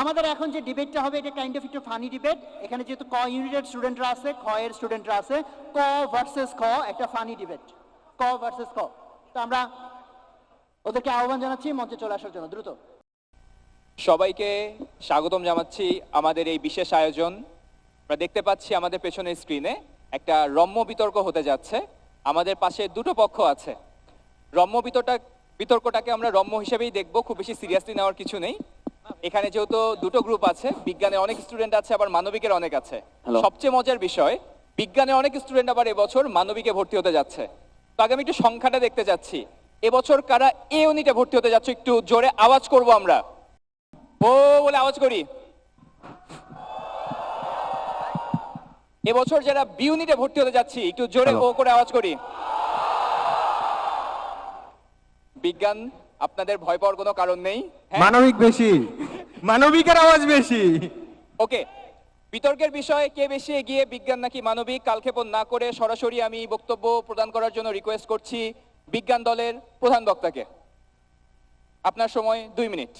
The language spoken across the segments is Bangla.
আমাদের এখন যে ডিবেটটা হবে, এটা কাইন্ড অফ একটু ফানি ডিবেট এখানে যেহেতু ক ইউনিটের স্টুডেন্টরা আছে, খ এর স্টুডেন্টরা আছে, ক ভার্সেস খ একটা ফানি ডিবেট ক ভার্সেস ক। তো আমরা ওদেরকে আহ্বান জানাচ্ছি, মঞ্চে চলে আসার জন্য, দ্রুত। সবাইকে স্বাগতম জানাচ্ছি আমাদের এই বিশেষ আয়োজন। আমরা দেখতে পাচ্ছি আমাদের পেছনের স্ক্রিনে একটা রম্য বিতর্ক হতে যাচ্ছে। আমাদের পাশে দুটো পক্ষ আছে। রম্য বিতর্কটা বিতর্কটাকে আমরা রম্য হিসেবেই দেখব, খুব বেশি সিরিয়াসলি নেওয়ার কিছু নেই। এখানে যেহেতু দুটো গ্রুপ আছে বিজ্ঞানে অনেক স্টুডেন্ট আছে আবার মানবিকের অনেক আছে। সবচেয়ে মজার বিষয় বিজ্ঞানে অনেক স্টুডেন্ট আবার এবছর মানবিকে ভর্তি হতে যাচ্ছে। তো আগে আমি একটু সংখ্যাটা দেখতে যাচ্ছি এবছর কারা এ ইউনিটে ভর্তি হতে যাচ্ছে একটু জোরে আওয়াজ করব আমরা। ও বলে আওয়াজ করি। এবছর যারা বি ইউনিটে ভর্তি হতে যাচ্ছি একটু জোরে ও করে আওয়াজ করি। বিজ্ঞান আপনাদের ভয় পাওয়ার কোনো কারণ নেই? হ্যাঁ? মানবিক বেশি। মানবিকের আওয়াজ বেশি। ওকে বিতর্কের বিষয়ে কে বেশি এগিয়ে বিজ্ঞান নাকি মানবিক? কালক্ষেপণ না করে সরাসরি আমি বক্তব্য প্রদান করার জন্য রিকোয়েস্ট করছি বিজ্ঞান দলের প্রধান বক্তাকে। আপনার সময় দুই মিনিট।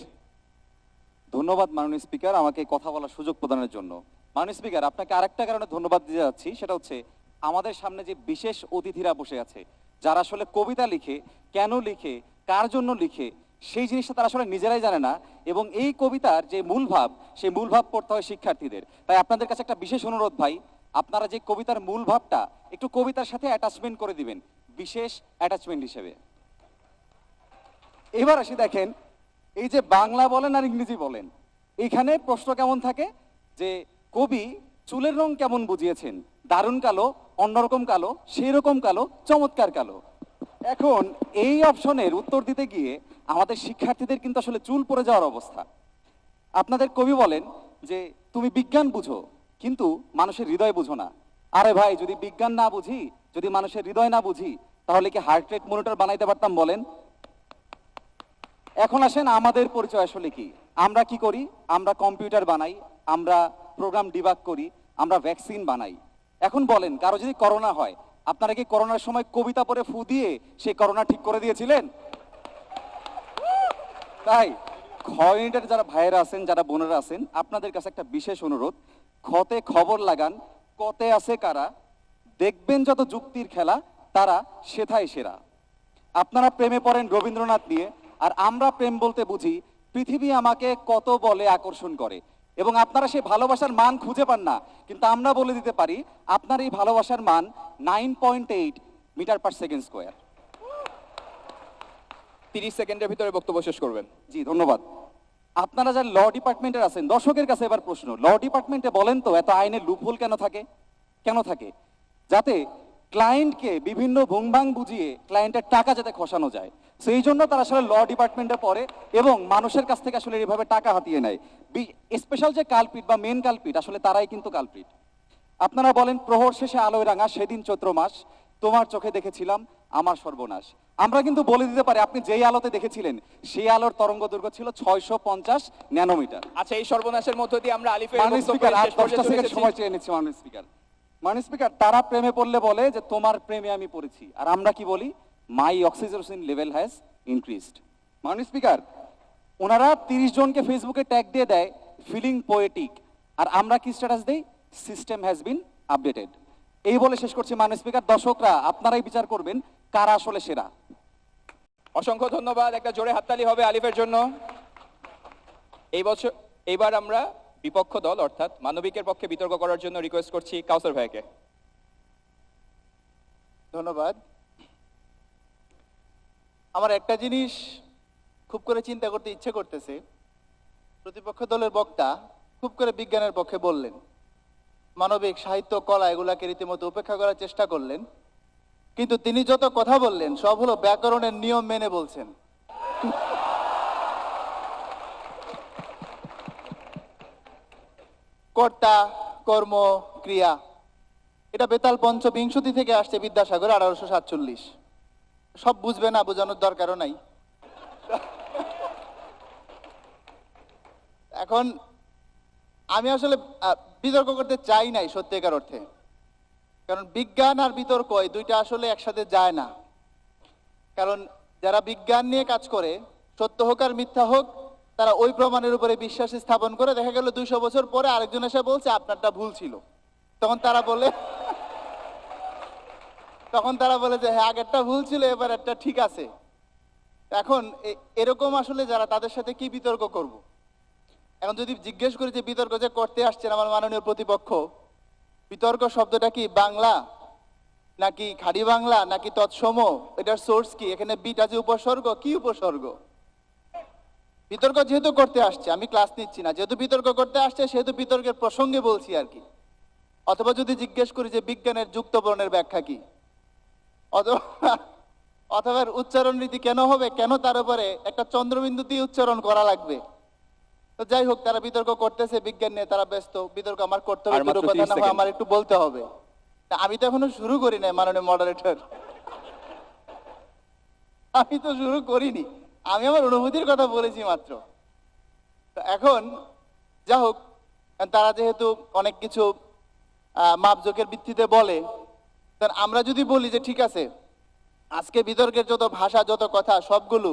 ধন্যবাদ মাননীয় স্পিকার আমাকে কথা বলার সুযোগ প্রদানের জন্য। মাননীয় স্পিকার আপনাকে আরেকটা কারণে ধন্যবাদ দিতে যাচ্ছি সেটা হচ্ছে আমাদের সামনে যে বিশেষ অতিথিরা বসে আছে যারা আসলে কবিতা লিখে কেন লিখে কার জন্য লিখে, সেই জিনিসটা তারা আসলে নিজেরাই জানে না এবং এই কবিতার যে মূল ভাব, সেই মূল ভাব পড়তে হয় শিক্ষার্থীদের। তাই আপনাদের কাছে একটা বিশেষ অনুরোধ ভাই, আপনারা যে কবিতার মূল ভাবটা, একটু কবিতার সাথে অ্যাটাচমেন্ট করে দিবেন, বিশেষ অ্যাটাচমেন্ট হিসেবে। এবার আসি দেখেন, এই যে বাংলা বলেন আর ইংরেজি বলেন এইখানে প্রশ্ন কেমন থাকে? যে কবি চুলের রং কেমন বুঝিয়েছেন? দারুণ কালো, অন্যরকম কালো সেই রকম কালো, চমৎকার কালো। এখন এই অপশনের উত্তর দিতে গিয়ে আমাদের শিক্ষার্থীদের কিন্তু আসলে চুল পড়ে যাওয়ার অবস্থা। আপনাদের কবি বলেন যে, তুমি বিজ্ঞান বুঝো, কিন্তু মানুষের হৃদয় বুঝো না। আরে ভাই, যদি বিজ্ঞান না বুঝি, যদি মানুষের হৃদয় না বুঝি, তাহলে কি হার্ট রেট মনিটর বানাইতে পারতাম বলেন? এখন আসেন আমাদের পরিচয় আসলে কি? আমরা কি করি? আমরা কম্পিউটার বানাই, আমরা প্রোগ্রাম ডিবাক করি, আমরা ভ্যাকসিন বানাই। এখন বলেন, কারও যদি করোনা হয় আপনারা কি করোনার সময় কবিতা পড়ে ফু দিয়ে সেই করোনা ঠিক করে দিয়েছিলেন? তাই, খ ইউনিটের যারা ভাইয়েরা আছেন, যারা বোনেরা আছেন, আপনাদের কাছে একটা বিশেষ অনুরোধ। খতে খবর লাগান, কতে আছে কারা, দেখবেন যত যুক্তির খেলা, তারা সেথায় সেরা। আপনারা প্রেমে পড়েন রবীন্দ্রনাথ নিয়ে, আর আমরা প্রেম বলতে বুঝি, পৃথিবী আমাকে কত বলে আকর্ষণ করে। এবং আপনারা সেই ভালোবাসার মান খুঁজে পান না। কিন্তু আমরা বলে দিতে পারি, আপনার এই ভালোবাসার মান nine point eight metre per second square. তিরিশ সেকেন্ডের ভিতরে বক্তব্য শেষ করবেন। জি, ধন্যবাদ। আপনারা যারা ল ডিপার্টমেন্টের আছেন, দর্শকের কাছে এবার প্রশ্ন। ল ডিপার্টমেন্টে বলেন তো, এত আইনের লুপহোল কেন থাকে? কেন থাকে? যাতে ক্লায়েন্টকে বিভিন্ন ভুংভাং বুঝিয়ে ক্লায়েন্টের টাকা যাতে খসানো যায়। সেই জন্য তারা আসলে ল ডিপার্টমেন্টে পড়ে এবং মানুষের কাছ থেকে আসলে এইভাবে টাকা হাতিয়ে নেয়। স্পেশাল যে কালপিট বা মেন কালপিট আসলে তারাই কিন্তু কালপিট। আপনারা বলেন প্রহর শেষে আলোয় রাঙা সেদিন চৈত্র মাস তোমার চোখে দেখেছিলাম আমার সর্বনাশ। আমরা কিন্তু বলে দিতে পারি আপনি যেই আলোতে দেখেছিলেন সেই আলোর তরঙ্গ দৈর্ঘ্য ছিল ছয়শো পঞ্চাশ ন্যানোমিটার। আচ্ছা এই সর্বনাশের মধ্য দিয়ে আমরা আলিফের। সময় চেয়ে নিচ্ছি মাননীয় স্পিকার। মাননীয় স্পিকার, তারা প্রেমে পড়লে বলে যে, তোমার প্রেমে আমি পড়েছি। আর আমরা কি বলি? My oxygen level has increased মাননীয় স্পিকার, ওনারা তিরিশ জনকে ফেসবুকে ট্যাগ দিয়ে দেয় ফিলিং পোয়েটিক আর আমরা কি স্ট্যাটাস দেই? সিস্টেম হ্যাজ বিন আপডেটেড এই বলে শেষ করছি মাননীয় স্পিকার। দর্শকরা, আপনারাই বিচার করবেন কারা আসলে সেরা। অসংখ্য ধন্যবাদ। একটা জোরে হাততালি হবে আলিফের জন্য। এই বছর এইবার আমরা বিপক্ষ দল, অর্থাৎ মানবিকের পক্ষে বিতর্ক করার জন্য রিকোয়েস্ট করছি কাউসার ভাইকে। ধন্যবাদ। আমার একটা জিনিস খুব করে চিন্তা করতে ইচ্ছে করতেছে। প্রতিপক্ষ দলের বক্তা খুব করে বিজ্ঞানের পক্ষে বললেন, মানবিক সাহিত্য, কলা এগুলাকে রীতিমতো উপেক্ষা করার চেষ্টা করলেন। কিন্তু তিনি যত কথা বললেন, সব হলো ব্যাকরণের নিয়ম মেনে বলছেন। কর্তা, কর্ম, ক্রিয়া। এটা বেতাল পঞ্চবিংশতি থেকে আসছে বিদ্যাসাগর আঠারোশো সাতচল্লিশ। সব বুঝবে না, বোঝানোর দরকারও নাই। এখন আমি আসলে বিতর্ক করতে চাই নাই সত্যিকার অর্থে। কারণ বিজ্ঞান আর বিতর্ক, এই দুইটা আসলে একসাথে যায় না। কারণ যারা বিজ্ঞান নিয়ে কাজ করে, সত্য হোক আর মিথ্যা হোক তারা ওই প্রমাণের উপরে বিশ্বাস স্থাপন করে, দেখা গেল দুইশো বছর পরে আরেকজন এসে বলছে, আপনারটা ভুল ছিল। তখন তারা বলে, তখন তারা বলে যে হ্যাঁ আগেরটা ভুল ছিল, এবার একটা ঠিক আছে। এখন এরকম আসলে যারা, তাদের সাথে কি বিতর্ক করব? এখন যদি জিজ্ঞেস করি যে, বিতর্ক যে করতে আসছেন আমার মাননীয় প্রতিপক্ষ, বিতর্ক শব্দটা কি বাংলা, নাকি খাড়ি বাংলা, নাকি তৎসম? এটার সোর্স কি? এখানে বিটা যে উপসর্গ, কি উপসর্গ? বিতর্ক যেহেতু করতে আসছে আমি ক্লাস নিচ্ছি না। যেহেতু বিতর্ক করতে আসছে সেহেতু বিতর্কের প্রসঙ্গে বলছি আর কি। অথবা যদি জিজ্ঞেস করি যে বিজ্ঞানের যুক্ত বর্ণের ব্যাখ্যা কি? অথবা অথবা উচ্চারণ রীতি কেন হবে কেন তার উপরে একটা চন্দ্রবিন্দু দিয়ে উচ্চারণ করা লাগবে? তো যাই হোক তারা বিতর্ক করতেছে বিজ্ঞান নিয়ে তারা ব্যস্ত। বিতর্ক আমার করতে হবে দুটো কথা না হয় আমার একটু বলতে হবে। আমি তো এখনও শুরু করি নাই মাননীয় মডারেটর আমি তো শুরু করিনি। আমি আমার অনুভূতির কথা বলেছি মাত্র। এখন, যা হোক তারা যেহেতু অনেক কিছু মাপজোকের ভিত্তিতে বলে, তার আমরা যদি বলি যে ঠিক আছে, আজকে বিতর্কের যত ভাষা, যত কথা, সবগুলো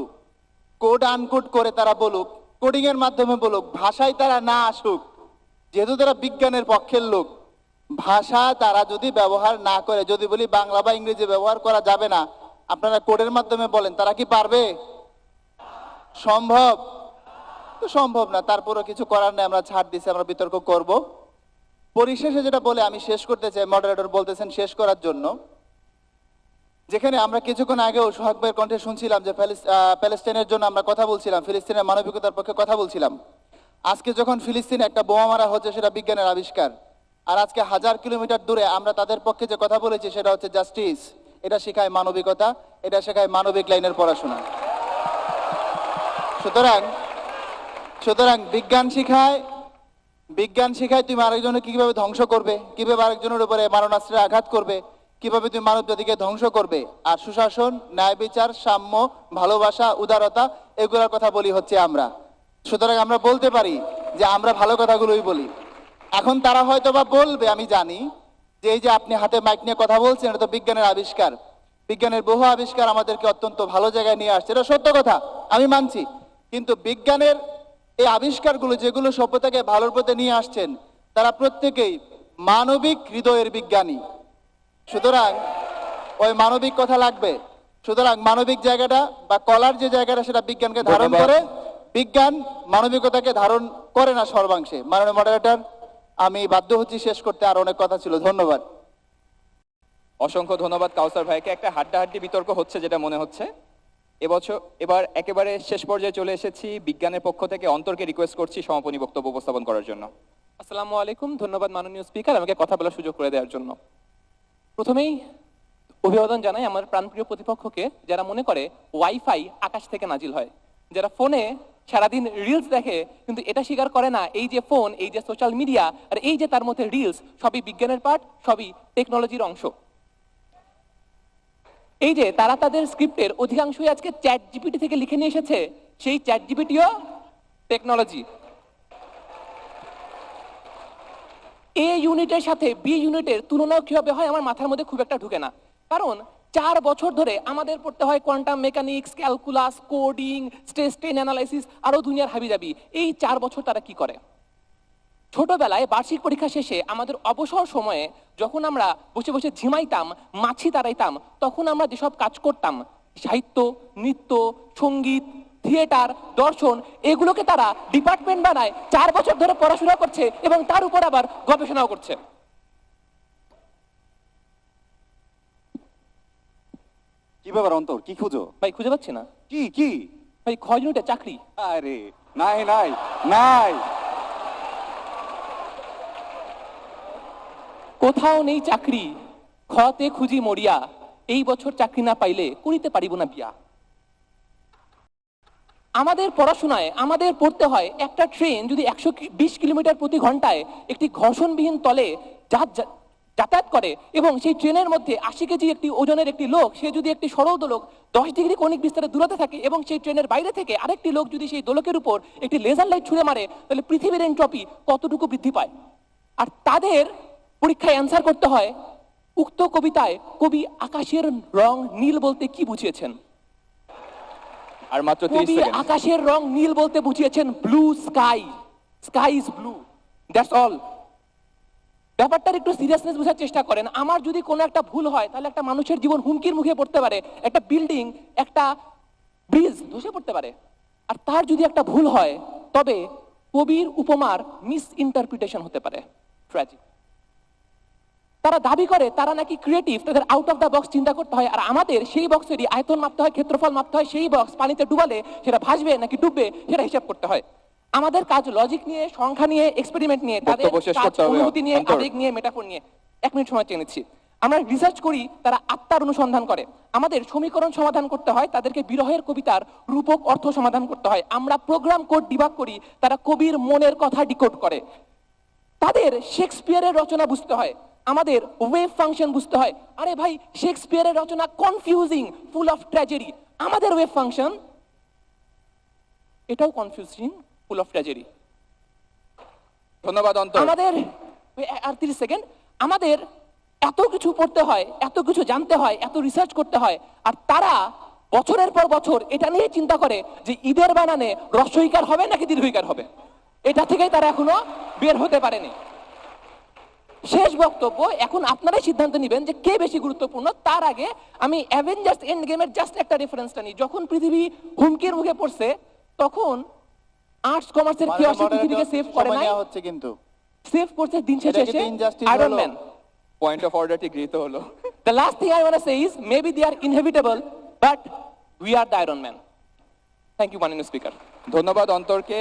কোড আনকোড করে তারা বলুক কোডিং এর মাধ্যমে বলুক, ভাষায় তারা না আসুক, যেহেতু তারা বিজ্ঞানের পক্ষের লোক, ভাষা তারা যদি ব্যবহার না করে, যদি বলি বাংলা বা ইংরেজি ব্যবহার করা যাবে না, আপনারা কোডের মাধ্যমে বলেন, তারা কি পারবে? সম্ভব? তো সম্ভব না, তারপরও কিছু করার নেই, আমরা ছাড় দিছি, আমরা বিতর্ক করব। পরিশেষে যেটা বলে আমি শেষ করতে চাই মডারেটর বলতেছেন শেষ করার জন্য। যেখানে আমরা কিছুক্ষণ আগেও সোহাগ ভাইয়ের কণ্ঠে শুনছিলাম যে প্যালেস- প্যালেস্টাইনের জন্য আমরা কথা বলছিলাম, ফিলিস্তিনের মানবিকতার পক্ষে কথা বলছিলাম। আজকে যখন ফিলিস্তিনে একটা বোমা মারা হচ্ছে, সেটা বিজ্ঞানের আবিষ্কার। আর আজকে হাজার কিলোমিটার দূরে আমরা তাদের পক্ষে যে কথা বলেছি, সেটা হচ্ছে জাস্টিস। এটা শেখায় মানবিকতা, এটা শেখায় মানবিক লাইনের পড়াশোনা। সুতরাং সুতরাং বিজ্ঞান শিখায় বিজ্ঞান শিখায় তুমি আরেকজনকে কীভাবে ধ্বংস করবে, কীভাবে আরেকজনের উপরে মারণাস্ত্রে আঘাত করবে, কীভাবে তুমি মানব জাতিকে ধ্বংস করবে। আর সুশাসন, ন্যায় বিচার, সাম্য, ভালোবাসা, উদারতা, এগুলোর কথা বলি হচ্ছে আমরা। সুতরাং আমরা বলতে পারি যে আমরা ভালো কথাগুলোই বলি। এখন তারা হয়তো বা বলবে, আমি জানি, যে এই যে আপনি হাতে মাইক নিয়ে কথা বলছেন, এটা তো বিজ্ঞানের আবিষ্কার। বিজ্ঞানের বহু আবিষ্কার আমাদেরকে অত্যন্ত ভালো জায়গায় নিয়ে আসছে। এটা সত্য কথা, আমি মানছি। কিন্তু বিজ্ঞানের এই আবিষ্কারগুলো যেগুলো সভ্যতাকে ভালোর পথে নিয়ে আসছেন তারা প্রত্যেকেই মানবিক হৃদয়ের বিজ্ঞানী। সুতরাং ওই মানবিক কথা লাগবে। সুতরাং মানবিক জায়গাটা বা কলার যে জায়গাটা সেটা বিজ্ঞানকে ধারণ করে বিজ্ঞান মানবিকতাকে ধারণ করে না সর্বাংশে। মাননীয় মডারেটর আমি বাধ্য হচ্ছি শেষ করতে। আর অনেক কথা ছিল। ধন্যবাদ। অসংখ্য ধন্যবাদ কাউসার ভাইকে। একটা হাড্ডাহাড্ডি বিতর্ক হচ্ছে যেটা মনে হচ্ছে। এবছর এবার একেবারে শেষ পর্যায়ে চলে এসেছি। বিজ্ঞানের পক্ষ থেকে অন্তরকে রিকোয়েস্ট করছি সমাপনী বক্তব্য উপস্থাপন করার জন্য। আসসালামু আলাইকুম, ধন্যবাদ মাননীয় স্পিকার আমাকে কথা বলার সুযোগ করে দেওয়ার জন্য। প্রথমেই অভিবাদন জানাই আমার প্রাণপ্রিয় প্রতিপক্ষকে, যারা মনে করে ওয়াইফাই আকাশ থেকে নাজিল হয়। যারা ফোনে সারাদিন রিলস দেখে, কিন্তু এটা স্বীকার করে না, এই যে ফোন এই যে সোশ্যাল মিডিয়া আর এই যে তার মধ্যে রিলস সবই বিজ্ঞানের পাঠ সবই টেকনোলজির অংশ। এই যে তারা তাদের স্ক্রিপ্টের অধিকাংশই আজকে চ্যাট জিপিটি থেকে লিখে নিয়ে এসেছে, সেই চ্যাট জিপিটিও টেকনোলজি এ ইউনিটের সাথে বি ইউনিটের তুলনা কীভাবে হয় আমার মাথার মধ্যে খুব একটা ঢুকে না। কারণ চার বছর ধরে আমাদের পড়তে হয় quantum mechanics calculus coding stress ten analysis আরও দুনিয়ার হাবিজাবি। এই চার বছর তারা কি করে? ছোটবেলায় বার্ষিক পরীক্ষা শেষে আমাদের অবসর সময়ে যখন আমরা বসে বসে ঝিমাইতাম মাছি তাড়াইতাম তখন আমরা যেসব কাজ করতাম সাহিত্য নৃত্য সংগীত থিয়েটার দর্শন এগুলোকে তারা ডিপার্টমেন্ট বানায় চার বছর ধরে পড়াশোনা করছে এবং তার উপর আবার গবেষণাও করছে। কি ব্যাপার অন্তর? কি খুঁজো? ভাই খুঁজে পাচ্ছি না। কি কি? ভাই ক্ষয় চাকরি। আরে নাই নাই নাই। কোথাও নেই চাকরি। খতে খুঁজি মরিয়া। এই বছর চাকরি না পাইলে করিতে পারিব না বিয়া। আমাদের পড়াশোনায়, আমাদের পড়তে হয় একটা ট্রেন যদি একশো বিশ কিলোমিটার প্রতি ঘন্টায় একটি ঘর্ষণবিহীন তলে যাতায়াত করে এবং সেই ট্রেনের মধ্যে আশি কেজি একটি ওজনের একটি লোক, সে যদি একটি সরল দোলক দশ ডিগ্রি কৌণিক বিস্তারে দূরতে থাকে এবং সেই ট্রেনের বাইরে থেকে আরেকটি লোক যদি সেই দোলকের উপর একটি লেজার লাইট ছুঁড়ে মারে, তাহলে পৃথিবীর এন্ট্রপি কতটুকু বৃদ্ধি পায়? আর তাদের পরীক্ষায় অ্যান্সার করতে হয়। উক্ত কবিতায় কবি আকাশের রং নীল বলতে কি বুঝিয়েছেন? আর মাত্র কবি আকাশের রং নীল বলতে বুঝিয়েছেন blue sky sky is blue that's all ব্যাপারটার একটু সিরিয়াসনেস বোঝার চেষ্টা করেন। আমার যদি কোনো একটা ভুল হয় তাহলে একটা মানুষের জীবন হুমকির মুখে পড়তে পারে। একটা বিল্ডিং একটা ব্রিজ ধসে পড়তে পারে। আর তার যদি একটা ভুল হয় তবে কবির উপমার মিস ইন্টারপ্রিটেশন হতে পারে। ট্র্যাজিক তারা দাবি করে তারা নাকি ক্রিয়েটিভ তাদের আউট অফ দ্য বক্স চিন্তা করতে হয়। আর আমাদের সেই বক্সেরই আয়তন মাপতে হয় ক্ষেত্রফল মাপতে হয় সেই বক্স পানিতে ডুবালে সেটা ভাসবে নাকি ডুববে সেটা হিসাব করতে হয়। আমাদের কাজ লজিক নিয়ে সংখ্যা নিয়ে এক্সপেরিমেন্ট নিয়ে তাদের অনুভূতি নিয়ে আবেগ নিয়ে মেটাফোর নিয়ে। এক মিনিট সময় চেয়ে নিচ্ছি। আমরা রিসার্চ করি তারা আত্মার অনুসন্ধান করে। আমাদের সমীকরণ সমাধান করতে হয় তাদেরকে বিরহের কবিতার রূপক অর্থ সমাধান করতে হয়। আমরা প্রোগ্রাম কোড ডিবাগ করি তারা কবির মনের কথা ডিকোড করে। তাদের শেক্সপিয়ারের রচনা বুঝতে হয়। আমাদের ওয়েভ ফাংশন বুঝতে হয়। আরে ভাই শেক্সপিয়ারের রচনা কনফিউজিং ফুল অফ ট্র্যাজেডি আমাদের ওয়েভ ফাংশন এটাও কনফিউজিং ফুল অফ ট্র্যাজেডি ধন্যবাদ অন্তর। আমাদের আর তিরিশ সেকেন্ড। আমাদের এত কিছু পড়তে হয় এত কিছু জানতে হয় এত রিসার্চ করতে হয় আর তারা বছরের পর বছর এটা নিয়ে চিন্তা করে যে ঈদের বানানে রস্বইকার হবে নাকি দীর্ঘইকার হবে। এটা থেকেই তারা এখনও বের হতে পারেনি। শেষ বক্তব্য এখন আপনারাই সিদ্ধান্ত নেবেন যে কে বেশি গুরুত্বপূর্ণ। তার আগে আমি অ্যাভেঞ্জার্স এন্ড গেমের জাস্ট একটা রেফারেন্সটা নিই। যখন পৃথিবী হুমকির মুখে পড়ছে তখন আর্টস কমার্সের কেউ আসে পৃথিবীকে সেভ করে নাই? হচ্ছে কিন্তু। সেভ করছে দিন এটা শেষে কি আয়রন ম্যান পয়েন্ট অফ অর্ডারটি গৃহীত হলো। The last thing I want to say is maybe they are inevitable, but we are the Iron Man. Thank you, মাননীয় স্পিকার ধন্যবাদ অন্তরকে।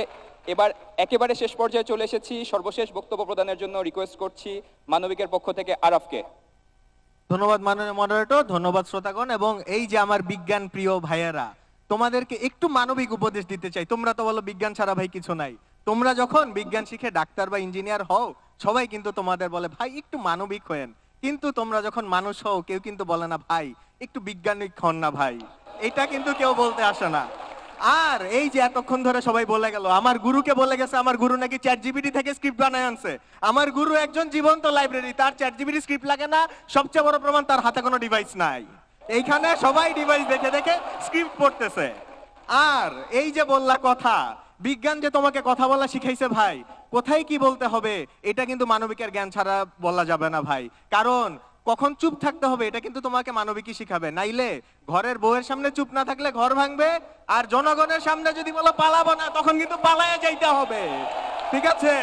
এবার একেবারে শেষ পর্যায়ে চলে এসেছি। সর্বশেষ বক্তব্য প্রদানের জন্য রিকোয়েস্ট করছি মানবিকের পক্ষ থেকে আরফকে। ধন্যবাদ মাননীয় মডারেটর ধন্যবাদ শ্রোতাগণ, এবং এই যে আমার বিজ্ঞান প্রিয় ভাইয়েরা, তোমাদেরকে একটু মানবিক উপদেশ দিতে চাই। তোমরা তো বলো বিজ্ঞান ছাড়া ভাই কিছু নাই। তোমরা যখন বিজ্ঞান শিখে ডাক্তার বা ইঞ্জিনিয়ার হও, সবাই কিন্তু তোমাদের বলে, ভাই, একটু মানবিক হয়েন। কিন্তু তোমরা যখন মানুষ হও, কেউ কিন্তু বলে না, ভাই, একটু বিজ্ঞানিক হন না ভাই। এটা কিন্তু কেউ বলতে আসে না। আর এই যে এতক্ষণ ধরে সবাই বলে গেল, আমার গুরুকে বলে গেছে, আমার গুরু নাকি চ্যাট জিবিটি থেকে স্ক্রিপ্ট বানায় আনছে। আমার গুরু একজন জীবন্ত লাইব্রেরি তার চ্যাট জিবিটি স্ক্রিপ্ট লাগে না, সবচেয়ে বড় প্রমাণ তার হাতে কোনো ডিভাইস নাই। এইখানে সবাই ডিভাইস দেখে দেখে স্ক্রিপ্ট পড়তেছে। আর এই যে বললা কথা, বিজ্ঞান যে তোমাকে কথা বলা শিখাইছে ভাই, কোথায় কি বলতে হবে, এটা কিন্তু মানবিকের জ্ঞান ছাড়া বলা যাবে না ভাই। কারণ কখন চুপ থাকতে হবে, এটা কিন্তু তোমাকে মানবিকই শিখাবে। নাইলে ঘরের বউয়ের সামনে চুপ না থাকলে ঘর ভাঙবে, আর জনগণের সামনে যদি বলো পালাবো না, তখন কিন্তু পালায়ে যাইতে হবে। ঠিক আছে?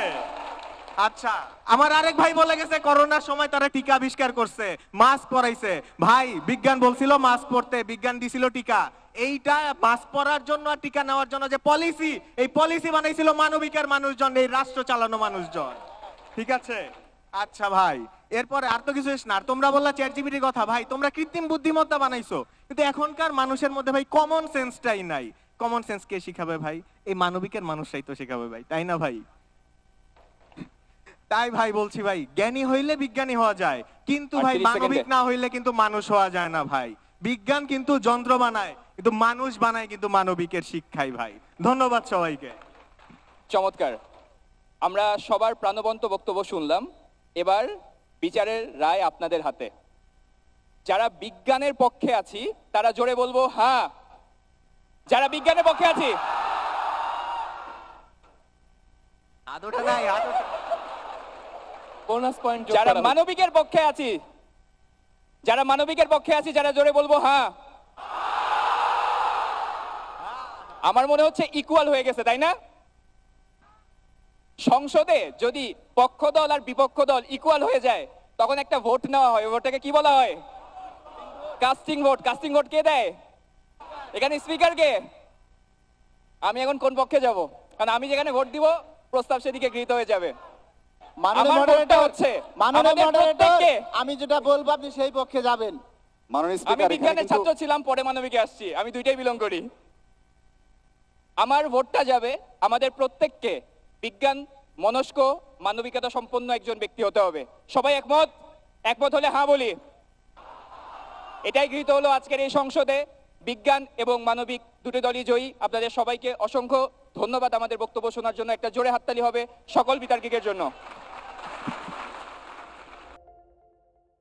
আচ্ছা আমার আরেক ভাই বলে গেছে, করোনার সময় তারা টিকা আবিষ্কার করছে, মাস্ক পরাইছে। ভাই, বিজ্ঞান বলছিল মাস্ক পরতে, বিজ্ঞান দিছিল টিকা। এইটা মাস্ক পরার জন্য আর টিকা নেওয়ার জন্য যে পলিসি এই পলিসি বানাইছিল মানবিকের মানুষজন, এই রাষ্ট্র চালানো মানুষজন। ঠিক আছে? আচ্ছা ভাই এরপরে আর তো কিছু না। আর তোমরা বললা চ্যাট জিবিটির কথা ভাই তোমরা কৃত্রিম বুদ্ধিমত্তা বানাইছো। কিন্তু এখনকার মানুষের মধ্যে ভাই কমন সেন্সটাই নাই। কমন সেন্স কে শিখাবে ভাই? এই মানবিকের মানুষটাই তো শিখাবে ভাই। তাই না ভাই? তাই ভাই বলছি ভাই জ্ঞানী হইলে বিজ্ঞানী হওয়া যায়। কিন্তু ভাই মানবিক না হইলে কিন্তু মানুষ হওয়া যায় না ভাই। বিজ্ঞান কিন্তু যন্ত্র বানায় কিন্তু মানুষ বানায় কিন্তু মানবিকের শিক্ষাই ভাই। ধন্যবাদ সবাইকে। চমৎকার। আমরা সবার প্রাণবন্ত বক্তব্য শুনলাম। এবার বিচারের রায় আপনাদের হাতে। যারা বিজ্ঞানের পক্ষে আছি তারা জোরে বলব হ্যাঁ। যারা বিজ্ঞানের পক্ষে আছি। যারা মানবিকের পক্ষে আছি যারা মানবিকের পক্ষে আছি যারা জোরে বলব হ্যাঁ। আমার মনে হচ্ছে ইকুয়াল হয়ে গেছে তাই না? সংসদে যদি পক্ষ দল আর বিপক্ষ দল ইকুয়াল হয়ে যায়। তখন একটা ভোট নেওয়া হয়। ভোটটাকে কি বলা হয়? কাস্টিং ভোট কাস্টিং ভোট কে দেয়? এখানে স্পিকার কে? আমি এখন কোন পক্ষে যাব? কারণ আমি যেখানে ভোট দিব প্রস্তাব সেদিকে গৃহীত হয়ে যাবে। আমি যেটা বলব আপনি সেই পক্ষে যাবেন। আমি বিজ্ঞানের ছাত্র ছিলাম পরে মানবিকে আসছি। আমি দুইটাই বিলং করি। আমার ভোটটা যাবে আমাদের প্রত্যেককে। বিজ্ঞান মনস্ক, মানবিকতা সম্পন্ন একজন ব্যক্তি হতে হবে। সবাই একমত? একমত হলে হ্যাঁ বলি। এটাই গৃহীত হলো আজকের এই সংসদে। বিজ্ঞান এবং মানবিক দুটো দলই জয়ী। আপনাদের সবাইকে অসংখ্য ধন্যবাদ। আমাদের বক্তব্য শোনার জন্য একটা জোরে হাততালি হবে সকল বিতার্কিকের জন্য।